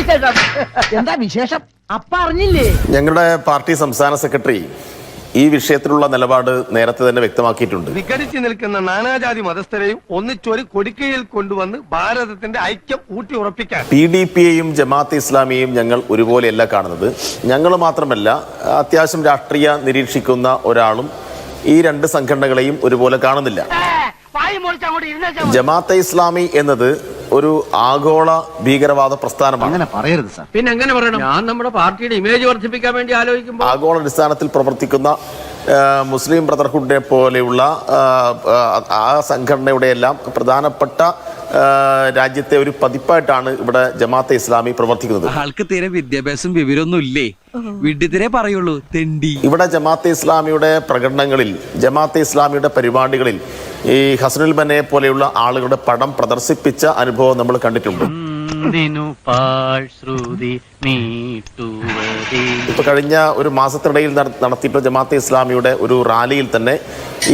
വിശേഷം? എന്താ വിശേഷം? അപ്പ അറിഞ്ഞില്ലേ? ഞങ്ങളുടെ പാർട്ടി സംസ്ഥാന സെക്രട്ടറി ഈ വിഷയത്തിലുള്ള നിലപാട് നേരത്തെ തന്നെ വ്യക്തമാക്കിയിട്ടുണ്ട്. വിഘടിച്ചു നിൽക്കുന്ന നാനാജാതി മതസ്ഥരെയും ഒന്നിച്ചൊരു കൊടിക്കയിൽ കൊണ്ടുവന്ന് ഭാരതത്തിന്റെ ഐക്യം ഊട്ടി ഉറപ്പിക്കാൻ. പി ഡി പിയെയും ജമാഅത്ത് ഇസ്ലാമിയെയും ഞങ്ങൾ ഒരുപോലെയല്ല കാണുന്നത്. ഞങ്ങൾ മാത്രമല്ല അത്യാവശ്യം രാഷ്ട്രീയ നിരീക്ഷിക്കുന്ന ഒരാളും ഈ രണ്ട് സംഘടനകളെയും ഒരുപോലെ കാണുന്നില്ല. ജമാഅത്തെ ഇസ്ലാമി എന്നത് ഒരു ആഗോള ഭീകരവാദ പ്രസ്ഥാനമാണ്. അങ്ങനെ പറയരുത് സാർ. പിന്നെ എങ്ങനെ പറയണം? ഞാൻ നമ്മുടെ പാർട്ടിയുടെ ഇമേജ് വർദ്ധിപ്പിക്കാൻ വേണ്ടി ആലോചിക്കുമ്പോൾ ആഗോള അടിസ്ഥാനത്തിൽ പ്രവർത്തിക്കുന്ന മുസ്ലിം ബ്രദർഹുഡിനെ പോലെയുള്ള ആ, സംഘടനയുടെ എല്ലാം പ്രധാനപ്പെട്ട രാജ്യത്തെ ഒരു പതിപ്പായിട്ടാണ് ഇവിടെ ജമാഅത്തെ ഇസ്ലാമി പ്രവർത്തിക്കുന്നത്. ആൾക്ക് തീരെ വിദ്യാഭ്യാസം വിവരമൊന്നും ഇല്ലേ? വിഡ്ഢിത്തിരെ പറയുള്ളൂ തെണ്ടി. ഇവിടെ ജമാഅത്തെ ഇസ്ലാമിയുടെ പ്രകടനങ്ങളിൽ ജമാഅത്തെ ഇസ്ലാമിയുടെ പരിപാടികളിൽ ഈ ഹസനുൽ ബനെ പോലെയുള്ള ആളുകളുടെ പടം പ്രദർശിപ്പിച്ച അനുഭവം നമ്മൾ കണ്ടിട്ടുണ്ട്. ഇപ്പൊ കഴിഞ്ഞ ഒരു മാസത്തിനിടയിൽ നടത്തിയിട്ടുള്ള ജമാഅത്തെ ഇസ്ലാമിയുടെ ഒരു റാലിയിൽ തന്നെ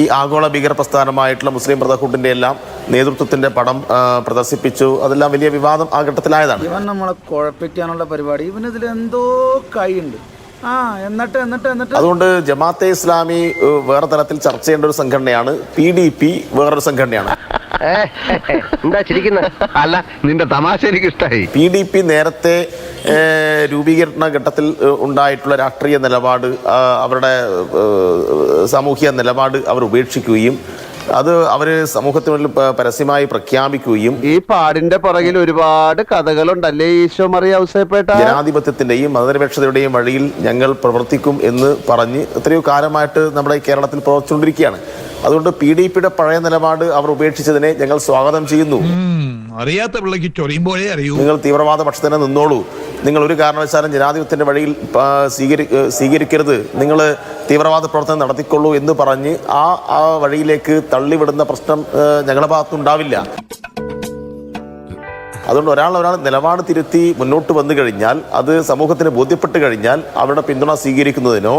ഈ ആഗോള ഭീകര പ്രസ്ഥാനമായിട്ടുള്ള മുസ്ലിം ബ്രദർഹുഡിന്റെ എല്ലാം നേതൃത്വത്തിന്റെ പടം പ്രദർശിപ്പിച്ചു. അതെല്ലാം വലിയ വിവാദം ആ ഘട്ടത്തിലായതാണ്. ഇവൻ നമ്മളെ കുഴപ്പിക്കാനുള്ള പരിപാടി. ഇവൻ ഇതിൽ എന്തോ കൈയുണ്ട്. ആ എന്നിട്ട് എന്നിട്ട് എന്നിട്ട്. അതുകൊണ്ട് ജമാഅത്തെ ഇസ്ലാമി വേറെ തലത്തിൽ ചർച്ച ചെയ്യേണ്ട ഒരു സംഘടനയാണ് പി ഡി പി വേറൊരു സംഘടനയാണ്. എന്താ ചിരിക്കുന്നത് അല്ല നിന്റെ തമാശ എനിക്ക് ഇഷ്ടമായി പി ഡി പി നേരത്തെ രൂപീകരണ ഘട്ടത്തിൽ ഉണ്ടായിട്ടുള്ള രാഷ്ട്രീയ നിലപാട് അവരുടെ സാമൂഹിക സാമൂഹ്യ നിലപാട് അവർ ഉപേക്ഷിക്കുകയും അത് അവർ സമൂഹത്തിന് മുന്നിൽ പ- പരസ്യമായി പ്രഖ്യാപിക്കുകയും ഈ പാടിന്റെ പുറകിൽ ഒരുപാട് കഥകളുണ്ടല്ലേ ഈശോ മറിയ ഔസേപ്പേട്ട? ജനാധിപത്യത്തിന്റെയും മതനിരപേക്ഷതയുടെയും വഴിയിൽ ഞങ്ങൾ പ്രവർത്തിക്കും എന്ന് പറഞ്ഞ് എത്രയോ കാലമായിട്ട് നമ്മുടെ കേരളത്തിൽ പ്രവർത്തിച്ചുകൊണ്ടിരിക്കുകയാണ്. അതുകൊണ്ട് പി ഡി പിയുടെ പഴയ നിലപാട് അവർ ഉപേക്ഷിച്ചതിനെ ഞങ്ങൾ സ്വാഗതം ചെയ്യുന്നു. അറിയാത്ത പിള്ളക്ക് ചൊറിയുമ്പോഴേ അറിയൂ. നിങ്ങൾ തീവ്രവാദ പക്ഷത്തിനെ നിന്നോളൂ. നിങ്ങൾ ഒരു കാരണവശാലും ജനാധിപത്യത്തിന്റെ വഴിയിൽ സ്വീകരി സ്വീകരിക്കരുത്. നിങ്ങൾ തീവ്രവാദ പ്രവർത്തനം നടത്തിക്കൊള്ളൂ എന്ന് പറഞ്ഞ് ആ ആ വഴിയിലേക്ക് തള്ളിവിടുന്ന പ്രശ്നം ഞങ്ങളുടെ ഭാഗത്തുണ്ടാവില്ല. അതുകൊണ്ട് ഒരാൾ ഒരാൾ നിലപാട് തിരുത്തി മുന്നോട്ട് വന്നു കഴിഞ്ഞാൽ അത് സമൂഹത്തിന് ബോധ്യപ്പെട്ട് കഴിഞ്ഞാൽ അവരുടെ പിന്തുണ സ്വീകരിക്കുന്നതിനോ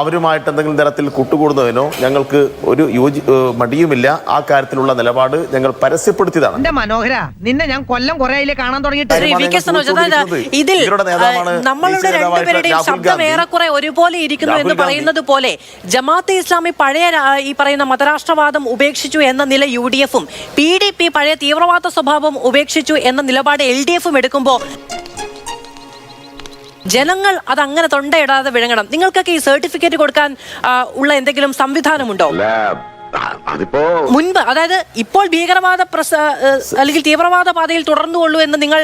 അവരുമായിട്ട് എന്തെങ്കിലും തരത്തിൽ കൂട്ടുകൂടുന്നതിനോ ഞങ്ങൾക്ക് ഒരു യോജി മടിയുമില്ല. ആ കാര്യത്തിലുള്ള നിലപാട് ഞങ്ങൾ പരസ്യപ്പെടുത്തിയതാണ്. എന്റെ മനോഹര നിന്നെ ഞാൻ കൊല്ലം കൊറേ കാണാൻ തുടങ്ങിയിട്ട്? ഇതിൽ നമ്മളുടെ രണ്ടുപേരുടെയും ശബ്ദം ഏറെക്കുറെ ഒരുപോലെ ഇരിക്കുന്നു എന്ന് പറയുന്നത് പോലെ ജമാഅത്തെ ഇസ്ലാമി പഴയ ഈ പറയുന്ന മതരാഷ്ട്രവാദം ഉപേക്ഷിച്ചു എന്ന നില യു ഡി എഫും പി ഡി പി പഴയ തീവ്രവാദ സ്വഭാവം ഉപേക്ഷിച്ചു എന്ന നിലപാട് എൽ ഡി എഫും എടുക്കുമ്പോൾ ജനങ്ങൾ അത് അങ്ങനെ തൊണ്ടയിടാതെ വിഴങ്ങണം. നിങ്ങൾക്കൊക്കെ ഈ സർട്ടിഫിക്കറ്റ് കൊടുക്കാൻ ഉള്ള എന്തെങ്കിലും സംവിധാനമുണ്ടോ? അതിപ്പോ മുൻപ് അതായത് ഇപ്പോൾ ഭീകരവാദ പ്രസ അല്ലെങ്കിൽ തീവ്രവാദ പാതയിൽ തുടർന്നുകൊള്ളൂ എന്ന് നിങ്ങൾ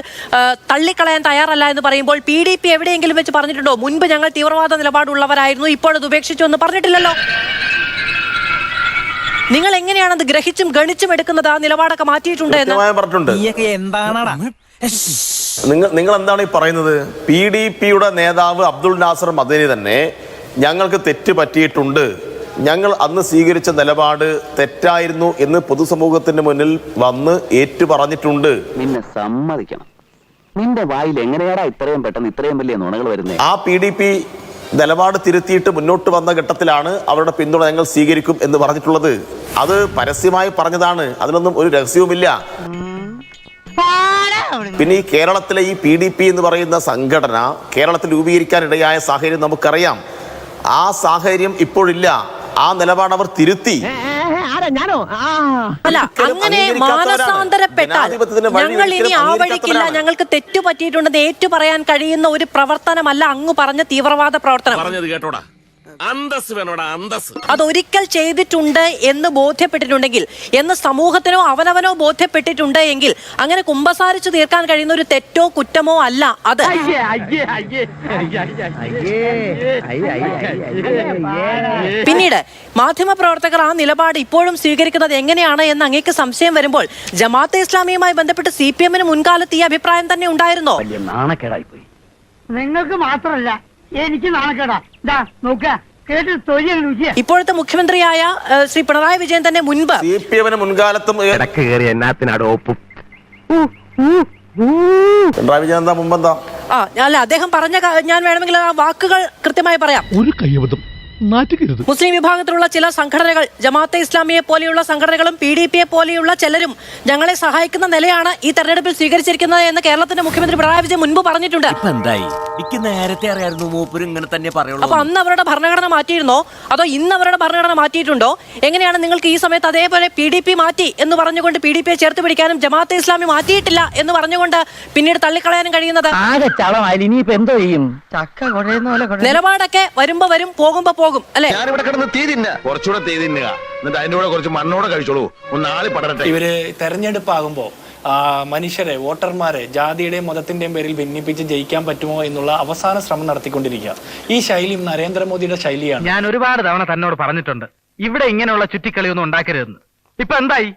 തള്ളിക്കളയാൻ തയ്യാറല്ല എന്ന് പറയുമ്പോൾ പി ഡി പി എവിടെയെങ്കിലും വെച്ച് പറഞ്ഞിട്ടുണ്ടോ? മുൻപ് ഞങ്ങൾ തീവ്രവാദ നിലപാടുള്ളവരായിരുന്നു ഇപ്പോൾ അത് ഉപേക്ഷിച്ചു എന്ന് പറഞ്ഞിട്ടില്ലല്ലോ. നിങ്ങൾ എങ്ങനെയാണ് അത് ഗ്രഹിച്ചും ഗണിച്ചും എടുക്കുന്നത്? ആ നിലപാടൊക്കെ മാറ്റിയിട്ടുണ്ട് എന്ന്? കൃത്യമായി പറഞ്ഞിട്ടുണ്ട്. എന്താണടാ? നിങ്ങൾ നിങ്ങൾ എന്താണ് ഈ പറയുന്നത്? പി ഡി പിയുടെ നേതാവ് അബ്ദുൾ നാസർ മദനി തന്നെ ഞങ്ങൾക്ക് തെറ്റ് പറ്റിയിട്ടുണ്ട്. ഞങ്ങൾ അന്ന് സ്വീകരിച്ച നിലപാട് തെറ്റായിരുന്നു എന്ന് പൊതുസമൂഹത്തിന്റെ മുന്നിൽ വന്ന് ഏറ്റു പറഞ്ഞിട്ടുണ്ട് നിന്നെ സമ്മതിക്കണം. നിന്റെ വായിൽ എങ്ങനെയാടാ ഇത്രയും പെട്ടെന്ന് ഇത്രയും വലിയ നുണകൾ വരുന്നത് ആ പി ഡി പി നിലപാട് തിരുത്തിയിട്ട് മുന്നോട്ട് വന്ന ഘട്ടത്തിലാണ് അവരുടെ പിന്തുണ ഞങ്ങൾ സ്വീകരിക്കും എന്ന് പറഞ്ഞിട്ടുള്ളത്. അത് പരസ്യമായി പറഞ്ഞതാണ്. അതിനൊന്നും ഒരു രഹസ്യവുമില്ല. പിന്നെ ഈ കേരളത്തിലെ ഈ പി ഡി പി എന്ന് പറയുന്ന സംഘടന കേരളത്തിൽ രൂപീകരിക്കാൻ ഇടയായ സാഹചര്യം നമുക്കറിയാം. ആ സാഹചര്യം ഇപ്പോഴില്ല. ആ നിലപാട് അവർ തിരുത്തി. ആരാ? ഞാനോ? ആ. അല്ല അങ്ങനെ മാനസാന്തരപ്പെട്ട മാനസാന്തരപ്പെട്ടാൽ ഞങ്ങൾ ഇനി ആ വഴിക്കില്ല ഞങ്ങൾക്ക് തെറ്റു പറ്റിയിട്ടുണ്ടെന്ന് ഏറ്റു പറയാൻ കഴിയുന്ന ഒരു പ്രവർത്തനമല്ല അങ്ങ് പറഞ്ഞ തീവ്രവാദ പ്രവർത്തനം. പറഞ്ഞത് കേട്ടോടാ. അന്തസ് വേണോടാ അന്തസ് അതൊരിക്കൽ ചെയ്തിട്ടുണ്ട് എന്ന് ബോധ്യപ്പെട്ടിട്ടുണ്ടെങ്കിൽ എന്ന് സമൂഹത്തിനോ അവനവനോ ബോധ്യപ്പെട്ടിട്ടുണ്ട് എങ്കിൽ അങ്ങനെ കുമ്പസാരിച്ചു തീർക്കാൻ കഴിയുന്ന ഒരു തെറ്റോ കുറ്റമോ അല്ല അത് അയ്യേ അയ്യേ അയ്യേ പിന്നീട് മാധ്യമപ്രവർത്തകർ ആ നിലപാട് ഇപ്പോഴും സ്വീകരിക്കുന്നത് എങ്ങനെയാണ് എന്ന് അങ്ങേക്ക് സംശയം വരുമ്പോൾ ജമാഅത്തെ ഇസ്ലാമിയുമായി ബന്ധപ്പെട്ട് സി പി എമ്മിന് മുൻകാലത്ത് ഈ അഭിപ്രായം തന്നെ ഉണ്ടായിരുന്നോ വലിയ നാണക്കേടായി പോയി നിങ്ങൾക്ക് മാത്രല്ല എനിക്ക് നാണക്കേടാ ഇതാ നോക്ക. കേട്ട് തൊഴിൽ രുചിയ. ഇപ്പോഴത്തെ മുഖ്യമന്ത്രിയായ ഏഹ്, ശ്രീ പിണറായി വിജയൻ തന്നെ മുൻപ്. സി പി എമ്മിന് മുൻകാലത്തും ഏ, ഇടയ്ക്ക് കയറി എന്നാത്തിനാട് ഒപ്പും. പിണറായി വിജയൻ എന്താ മുമ്പെന്താ? ആ അല്ല അദ്ദേഹം പറഞ്ഞ ക- ഞാൻ വേണമെങ്കിൽ ആ വാക്കുകൾ കൃത്യമായി പറയാം. ഒരു കയ്യബദ്ധം. നാറ്റുകരുത്. മുസ്ലിം വിഭാഗത്തിലുള്ള ചില സംഘടനകൾ ജമാഅത്തെ ഇസ്ലാമിയെ പോലെയുള്ള സംഘടനകളും പി ഡി പിയെ പോലെയുള്ള ചിലരും ഞങ്ങളെ സഹായിക്കുന്ന നിലയാണ് ഈ തെരഞ്ഞെടുപ്പിൽ സ്വീകരിച്ചിരിക്കുന്നത് എന്ന് കേരളത്തിന്റെ മുഖ്യമന്ത്രി പിണറായി വിജയൻ മുൻപ് പറഞ്ഞിട്ടുണ്ട്. എനിക്ക് നേരത്തെ അറിയായിരുന്നു മൂപ്പര് ഇങ്ങനെ തന്നെ പറയുള്ളൂ അപ്പൊ അന്ന് അവരുടെ ഭരണഘടന മാറ്റിയിരുന്നോ? അതോ ഇന്ന് അവരുടെ ഭരണഘടന മാറ്റിയിട്ടുണ്ടോ? എങ്ങനെയാണ് നിങ്ങൾക്ക് ഈ സമയത്ത് അതേപോലെ പി ഡി പി മാറ്റി എന്ന് പറഞ്ഞുകൊണ്ട് പി ഡി പിയെ ചേർത്ത് പിടിക്കാനും ജമാഅത്തെ ഇസ്ലാമി മാറ്റിയിട്ടില്ല എന്ന് പറഞ്ഞുകൊണ്ട് പിന്നീട് തള്ളിക്കളയാനും കഴിയുന്നത്? ആകെ ചളമായി ഇനിയിപ്പോ എന്തോ ചെയ്യും? ചക്ക കുഴയുന്ന പോലെ കുഴ നിലപാടൊക്കെ വരുമ്പോ വരും പോകുമ്പോ പോകും. അല്ലെ? ഇവിടെ കിടന്ന് തീ തിന്ന. കുറച്ചുകൂടെ തീ തിന്നുക. എന്നിട്ട് അതിന്റെ കൂടെ കുറച്ച് മണ്ണോടെ കഴിച്ചോളൂ. ഒന്ന് ആളി പടരട്ടെ. ഇവർ തെരഞ്ഞെടുപ്പാകുമ്പോ മനുഷ്യരെ വോട്ടർമാരെ ജാതിയുടെയും മതത്തിന്റെയും പേരിൽ ഭിന്നിപ്പിച്ച് ജയിക്കാൻ പറ്റുമോ എന്നുള്ള അവസാന ശ്രമം നടത്തിക്കൊണ്ടിരിക്കുക. ഈ ശൈലി നരേന്ദ്രമോദിയുടെ ശൈലിയാണ്. ഞാൻ ഒരുപാട് തവണ തന്നോട് പറഞ്ഞിട്ടുണ്ട്. ഇവിടെ ഇങ്ങനെയുള്ള ചുറ്റിക്കളിയൊന്നും ഉണ്ടാക്കരുതെന്ന്. ഇപ്പൊ എന്തായി?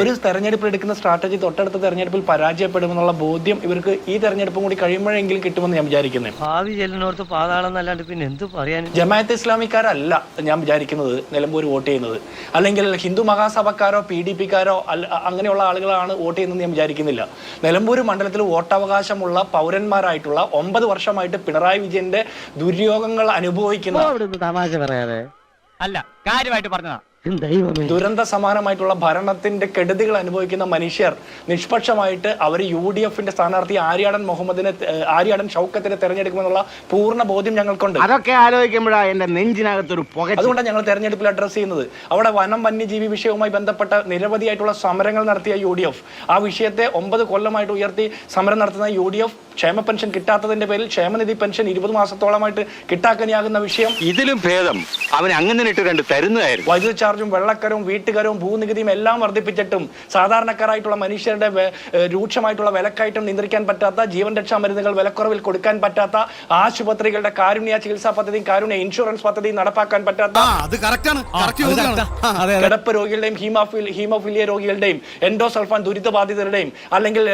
ഒരു തെരഞ്ഞെടുപ്പിൽ എടുക്കുന്ന സ്ട്രാറ്റജി തൊട്ടടുത്ത തെരഞ്ഞെടുപ്പിൽ പരാജയപ്പെടുമെന്നുള്ള ബോധ്യം ഇവർക്ക് ഈ തെരഞ്ഞെടുപ്പും കൂടി കഴിയുമ്പോഴെങ്കിലും കിട്ടുമെന്ന് ഞാൻ വിചാരിക്കുന്നു. ഭാവി ചെല്ലിനോർത്ത് പാതാളം എന്നല്ലാണ്ട് പിന്നെ എന്ത് പറയാൻ ജമാഅത്ത് ഇസ്ലാമിക്കാരല്ല ഞാൻ വിചാരിക്കുന്നത് നിലമ്പൂർ വോട്ട് ചെയ്യുന്നത്. അല്ലെങ്കിൽ ഹിന്ദു മഹാസഭക്കാരോ പി ഡി പിക്കാരോ അല്ല അങ്ങനെയുള്ള ആളുകളാണ് വോട്ട് ചെയ്യുന്നത് ഞാൻ വിചാരിക്കുന്നില്ല. നിലമ്പൂർ മണ്ഡലത്തിൽ വോട്ടവകാശമുള്ള പൗരന്മാരായിട്ടുള്ള ഒമ്പത് വർഷമായിട്ട് പിണറായി വിജയന്റെ ദുര്യോഗങ്ങൾ അനുഭവിക്കുന്ന തമാശ പറയാതെ. അല്ല കാര്യമായിട്ട് പറഞ്ഞതാ. ദുരന്ത സമാനമായിട്ടുള്ള ഭരണത്തിന്റെ കെടുതികൾ അനുഭവിക്കുന്ന മനുഷ്യർ നിഷ്പക്ഷമായിട്ട് അവർ യു ഡി എഫിന്റെ സ്ഥാനാർത്ഥി ആര്യാടൻ മുഹമ്മദിനെ ആര്യാടൻ ഷൗക്കത്തിനെ തെരഞ്ഞെടുക്കുമെന്നുള്ള പൂർണ ബോധ്യം ഞങ്ങൾക്കുണ്ട്. അതൊക്കെ ആലോചിക്കുമ്പോഴാണ് എന്റെ നെഞ്ചിനകത്തൊരു പുക അതുകൊണ്ടാണ് ഞങ്ങൾ തെരഞ്ഞെടുപ്പിൽ അഡ്രസ് ചെയ്യുന്നത്. അവിടെ വനം വന്യജീവി വിഷയവുമായി ബന്ധപ്പെട്ട നിരവധിയായിട്ടുള്ള സമരങ്ങൾ നടത്തിയ യു ഡി എഫ് ആ വിഷയത്തെ ഒമ്പത് കൊല്ലമായിട്ട് ഉയർത്തി സമരം നടത്തുന്ന യു ഡി എഫ് ക്ഷേമ പെൻഷൻ കിട്ടാത്തതിന്റെ പേരിൽ ക്ഷേമനിധി പെൻഷൻ ഇരുപത് മാസത്തോളമായിട്ട് കിട്ടാക്കനിയാകുന്ന വിഷയം. ഇതിലും ഭേദം. അവൻ അങ്ങനെ ഇട്ട് രണ്ട് തരുന്നതായിരുന്നു. വൈദ്യുതി ചാർജും വെള്ളക്കരവും വീട്ടുകരവും ഭൂനികുതിയും എല്ലാം വർദ്ധിപ്പിച്ചിട്ടും സാധാരണക്കാരായിട്ടുള്ള മനുഷ്യരുടെ രൂക്ഷമായിട്ടുള്ള വിലക്കയറ്റം നിയന്ത്രിക്കാൻ പറ്റാത്ത ജീവൻ രക്ഷാ മരുന്നുകൾ വിലക്കുറവിൽ കൊടുക്കാൻ പറ്റാത്ത ആശുപത്രികളുടെ കാരുണ്യ ചികിത്സാ പദ്ധതിയും കാരുണ്യ ഇൻഷുറൻസ് പദ്ധതിയും നടപ്പാക്കാൻ പറ്റാത്ത കിടപ്പ് രോഗികളുടെയും ഹീമോഫി ഹീമോഫിലിയ രോഗികളുടെയും എൻഡോസൾഫാൻ ദുരിതബാധിതരുടെയും അല്ലെങ്കിൽ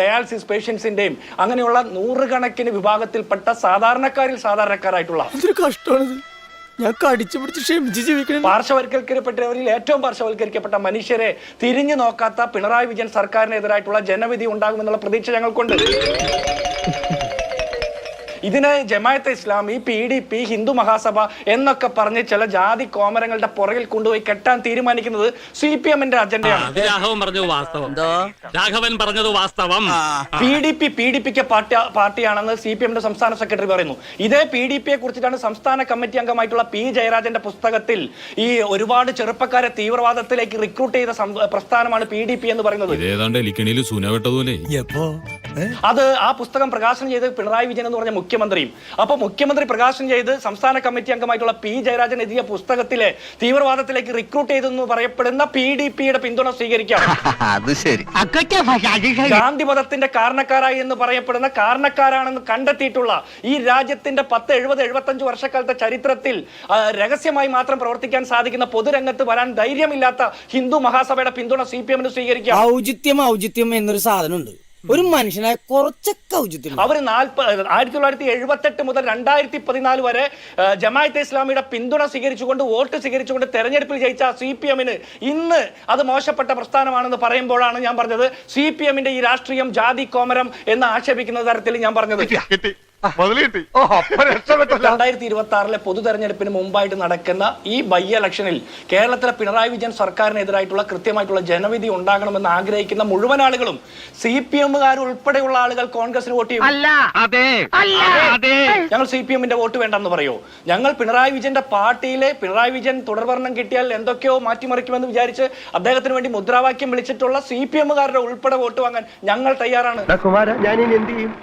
ഡയാലിസിസ് പേഷ്യൻസിന്റെയും അങ്ങനെയുള്ള നൂറുകണക്കിന് വിഭാഗത്തിൽപ്പെട്ട സാധാരണക്കാരിൽ സാധാരണക്കാരായിട്ടുള്ള ഞാൻ കടിച്ചു പിടിച്ച് ക്ഷമിച്ച് ജീവിക്കണം. പാർശ്വവൽക്കരിക്കപ്പെട്ടവരിൽ ഏറ്റവും പാർശ്വവൽക്കരിക്കപ്പെട്ട മനുഷ്യരെ തിരിഞ്ഞു നോക്കാത്ത പിണറായി വിജയൻ സർക്കാരിനെതിരായിട്ടുള്ള ജനവിധി ഉണ്ടാകുമെന്നുള്ള പ്രതീക്ഷ ഞങ്ങൾക്കുണ്ട്. ഇതിനെ Jamaat Islami P D P Hindu Mahasabha എന്നൊക്കെ പറഞ്ഞ് ചില ജാതി കോമരങ്ങളുടെ പുറകിൽ കൊണ്ടുപോയി കെട്ടാൻ തീരുമാനിക്കുന്നത് സി പി എമ്മിന്റെ അജണ്ടയാണ് രാഘവൻ പറഞ്ഞത് വാസ്തവം. രാഘവൻ പറഞ്ഞത് വാസ്തവം. P D P P D പിക്ക് പാർട്ടി പാർട്ടിയാണെന്ന് സി പി എമ്മിന്റെ സംസ്ഥാന സെക്രട്ടറി പറയുന്നു. ഇതേ പി ഡി പിയെ കുറിച്ചിട്ടാണ് സംസ്ഥാന കമ്മിറ്റി അംഗമായിട്ടുള്ള പി ജയരാജന്റെ പുസ്തകത്തിൽ ഈ ഒരുപാട് ചെറുപ്പക്കാരെ തീവ്രവാദത്തിലേക്ക് റിക്രൂട്ട് ചെയ്ത പ്രസ്ഥാനമാണ് പി ഡി പി എന്ന് പറയുന്നത്. ഏതാണ്ട് എലിക്കണിയിൽ സൂനവെട്ടതുപോലെ അത് ആ പുസ്തകം പ്രകാശനം ചെയ്ത് പിണറായി വിജയൻ എന്ന് പറഞ്ഞ മുഖ്യമന്ത്രിയും. അപ്പൊ മുഖ്യമന്ത്രി പ്രകാശനം ചെയ്ത് സംസ്ഥാന കമ്മിറ്റി അംഗമായിട്ടുള്ള പി ജയരാജൻ എഴുതിയ പുസ്തകത്തിലെ തീവ്രവാദത്തിലേക്ക് റിക്രൂട്ട് ചെയ്തെന്ന് പറയപ്പെടുന്ന പി ഡി പിയുടെ പിന്തുണ സ്വീകരിക്കാം അത് ശരി. ഗാന്ധി മതത്തിന്റെ കാരണക്കാരായി എന്ന് പറയപ്പെടുന്ന കാരണക്കാരാണെന്ന് കണ്ടെത്തിയിട്ടുള്ള ഈ രാജ്യത്തിന്റെ പത്ത് എഴുപത് എഴുപത്തഞ്ച് വർഷക്കാലത്തെ ചരിത്രത്തിൽ രഹസ്യമായി മാത്രം പ്രവർത്തിക്കാൻ സാധിക്കുന്ന പൊതുരംഗത്ത് വരാൻ ധൈര്യമില്ലാത്ത ഹിന്ദു മഹാസഭയുടെ പിന്തുണ സി പി എമ്മിന് സ്വീകരിക്കാം. ഔചിത്യം ഔചിത്യം എന്നൊരു സാധനമുണ്ട്. ഒരു മനുഷ്യനെ കുറച്ചൊക്കെ ഔചിത്യം അവർ നാൽപ്പ ആയിരത്തി തൊള്ളായിരത്തി എഴുപത്തെട്ട് മുതൽ രണ്ടായിരത്തി പതിനാല് വരെ ജമാഅത്തെ ഇസ്ലാമിയുടെ പിന്തുണ സ്വീകരിച്ചുകൊണ്ട് വോട്ട് സ്വീകരിച്ചുകൊണ്ട് തെരഞ്ഞെടുപ്പിൽ ജയിച്ച സി പി എമ്മിന് ഇന്ന് അത് മോശപ്പെട്ട പ്രസ്ഥാനമാണെന്ന് പറയുമ്പോഴാണ് ഞാൻ പറഞ്ഞത്. സി പി എമ്മിന്റെ ഈ രാഷ്ട്രീയം ജാതി കോമരം എന്ന് ആക്ഷേപിക്കുന്ന തരത്തിൽ ഞാൻ പറഞ്ഞത്. രണ്ടായിരത്തി ഇരുപത്തി ആറിലെ പൊതു തെരഞ്ഞെടുപ്പിന് മുമ്പായിട്ട് നടക്കുന്ന ഈ ബൈ ഇലക്ഷനിൽ കേരളത്തിലെ പിണറായി വിജയൻ സർക്കാരിനെതിരായിട്ടുള്ള കൃത്യമായിട്ടുള്ള ജനവിധി ഉണ്ടാകണമെന്ന് ആഗ്രഹിക്കുന്ന മുഴുവൻ ആളുകളും സി പി എമ്മുകാർ ഉൾപ്പെടെയുള്ള ആളുകൾ കോൺഗ്രസിന് വോട്ട് ചെയ്യും. ഞങ്ങൾ സി പി എമ്മിന്റെ വോട്ട് വേണ്ടെന്ന് പറയോ? ഞങ്ങൾ പിണറായി വിജയന്റെ പാർട്ടിയിലെ പിണറായി വിജയൻ തുടർഭരണം കിട്ടിയാൽ എന്തൊക്കെയോ മാറ്റിമറിക്കുമെന്ന് വിചാരിച്ച് അദ്ദേഹത്തിന് വേണ്ടി മുദ്രാവാക്യം വിളിച്ചിട്ടുള്ള സി പി എമ്മുകാരുടെ ഉൾപ്പെടെ വോട്ട് വാങ്ങാൻ ഞങ്ങൾ തയ്യാറാണ്. ഞാൻ എന്ത് ചെയ്യും?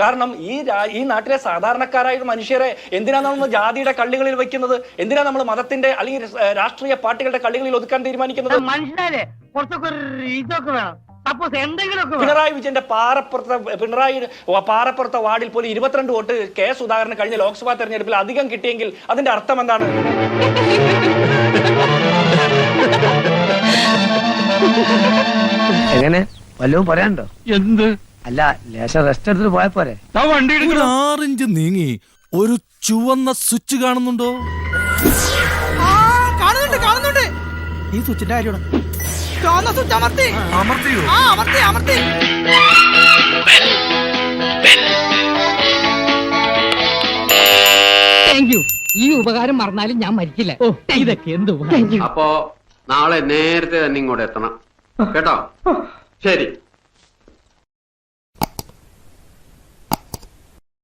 കാരണം ഈ ഈ നാട്ടിലെ സാധാരണക്കാരായ മനുഷ്യരെ എന്തിനാ നമ്മൾ ജാതിയുടെ കള്ളികളിൽ വെക്കുന്നത് എന്തിനാ നമ്മൾ മതത്തിന്റെ അല്ലെങ്കിൽ രാഷ്ട്രീയ പാർട്ടികളുടെ കള്ളികളിൽ ഒതുക്കാൻ തീരുമാനിക്കുന്നത്? കുറച്ചൊക്കെ ഇതൊക്കെ വേണം. പിണറായി വിജയന്റെ പാറപ്പുറത്തെ പിണറായി പാറപ്പുറത്തെ വാർഡിൽ പോലും ഇരുപത്തിരണ്ട് വോട്ട് കെ സുധാകരന് കഴിഞ്ഞ ലോക്സഭാ തെരഞ്ഞെടുപ്പിൽ അധികം കിട്ടിയെങ്കിൽ അതിന്റെ അർത്ഥം എന്താണ്? എങ്ങനെ? വല്ലതും പറയാനുണ്ടോ? എന്ത്? അല്ല ലേശം റെസ്റ്റ് എടുത്തിട്ട് പോയാ പോരെ. ഒരു ആറിഞ്ച് നീങ്ങി. ഒരു ചുവന്ന സ്വിച്ച് കാണുന്നുണ്ടോ? കാണുന്നുണ്ട് കാണുന്നുണ്ട്. ഈ സ്വിച്ചിന്റെ കാര്യമാണ്. ചുവന്ന സ്വിച്ച് അമർത്തി. അമർത്തിയോ? ആ അമർത്തി അമർത്തി. താങ്ക് യു ഈ ഉപകാരം മറന്നാലും ഞാൻ മരിക്കില്ല. ഓ ഇതൊക്കെ എന്ത് അപ്പോ നാളെ നേരത്തെ തന്നെ ഇങ്ങോട്ട് എത്തണം. കേട്ടോ? ശരി.